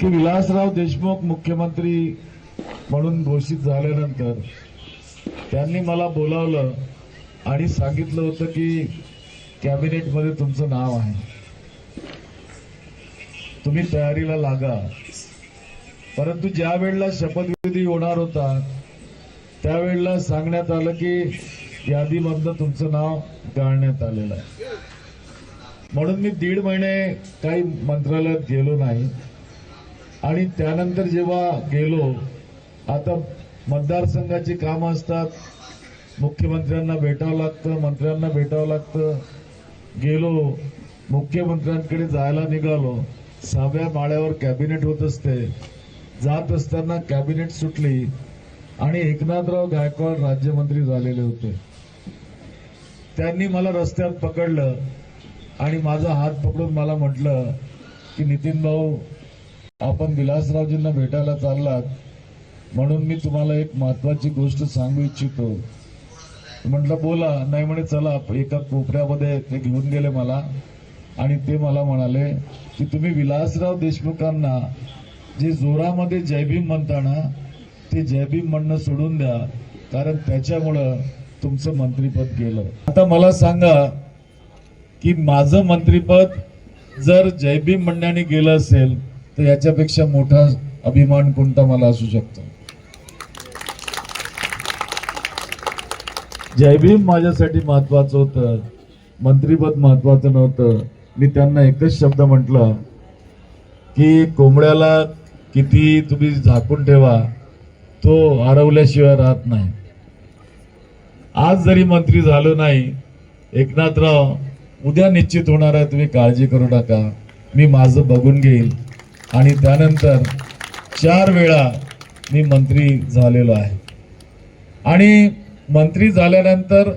की विलासराव देशमुख मुख्यमंत्री म्हणून घोषित झाल्यानंतर त्यांनी मला बोलावलं आणि सांगितलं होतं की कॅबिनेटमध्ये तुमचं नाव आहे. तुम्ही तयारीला लागा. परंतु ज्या वेळेला शपथविधी होणार होता त्यावेळेला सांगण्यात आलं की यादीमधलं तुमचं नाव गाळण्यात आलेलं आहे. म्हणून मी दीड महिने काही मंत्रालयात गेलो नाही. आणि त्यानंतर जेव्हा गेलो आता मतदारसंघाची कामं असतात. मुख्यमंत्र्यांना भेटावं लागतं मंत्र्यांना भेटावं लागतं. गेलो मुख्यमंत्र्यांकडे जायला निघालो. सहाव्या माळ्यावर कॅबिनेट होत असते. जात असताना कॅबिनेट सुटली आणि एकनाथराव गायकवाड राज्यमंत्री झालेले होते. त्यांनी मला रस्त्यात पकडलं आणि माझा हात पकडून मला म्हटलं की नितीन भाऊ आपण विलासरावजींना भेटायला चाललात म्हणून मी तुम्हाला एक महत्वाची गोष्ट सांगू इच्छितो. म्हटलं बोला. नाही म्हणे चला एका कोपऱ्यामध्ये ते घेऊन गेले मला. आणि ते मला म्हणाले की तुम्ही विलासराव देशमुखांना जे जोरामध्ये जयभीम म्हणताना ते जयभीम म्हणणं सोडून द्या कारण त्याच्यामुळं तुमचं मंत्रीपद गेलं. आता मला सांगा की माझं मंत्रीपद जर जयभीम म्हणण्याने गेलं असेल तर याच्यापेक्षा मोठा अभिमान कोणता मला असू शकतो? जयभीम माझ्यासाठी महत्वाचं होतं. मंत्रीपद महत्वाचं नव्हतं. मी त्यांना एकच शब्द म्हटलं की कोंबड्याला किती तुम्ही झाकून ठेवा तो हरवल्याशिवाय राहत नाही. आज जरी मंत्री झालो नाही एकनाथराव उद्या निश्चित होणार आहे तुम्ही काळजी करू नका. मी माझं बघून घेईल आणि त्यानंतर चार वेळा मी मंत्री झालेलो आहे. आणि मंत्री झाल्यानंतर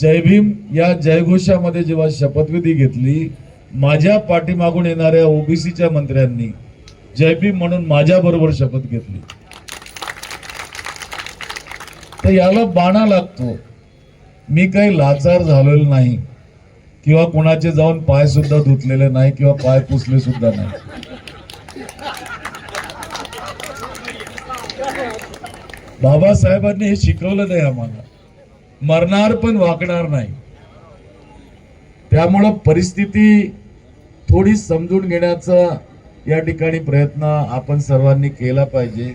जयभीम या जयघोषामध्ये जेव्हा शपथविधी घेतली माझ्या पाठीमागून येणाऱ्या ओबीसीच्या मंत्र्यांनी जयभीम म्हणून माझ्या बरोबर शपथ घेतली. तर याला बाणा लागतो. मी काही लाचार झालेलो नाही किंवा कोणाचे जाऊन पाय सुद्धा धुतलेले नाही किंवा पाय पुसले सुद्धा नाही. बाबासाहेबांनी हे शिकवलं नाही आम्हाला. मरणार पण वागणार नाही. त्यामुळं परिस्थिती थोडी समजून घेण्याचा या ठिकाणी प्रयत्न आपण सर्वांनी केला पाहिजे.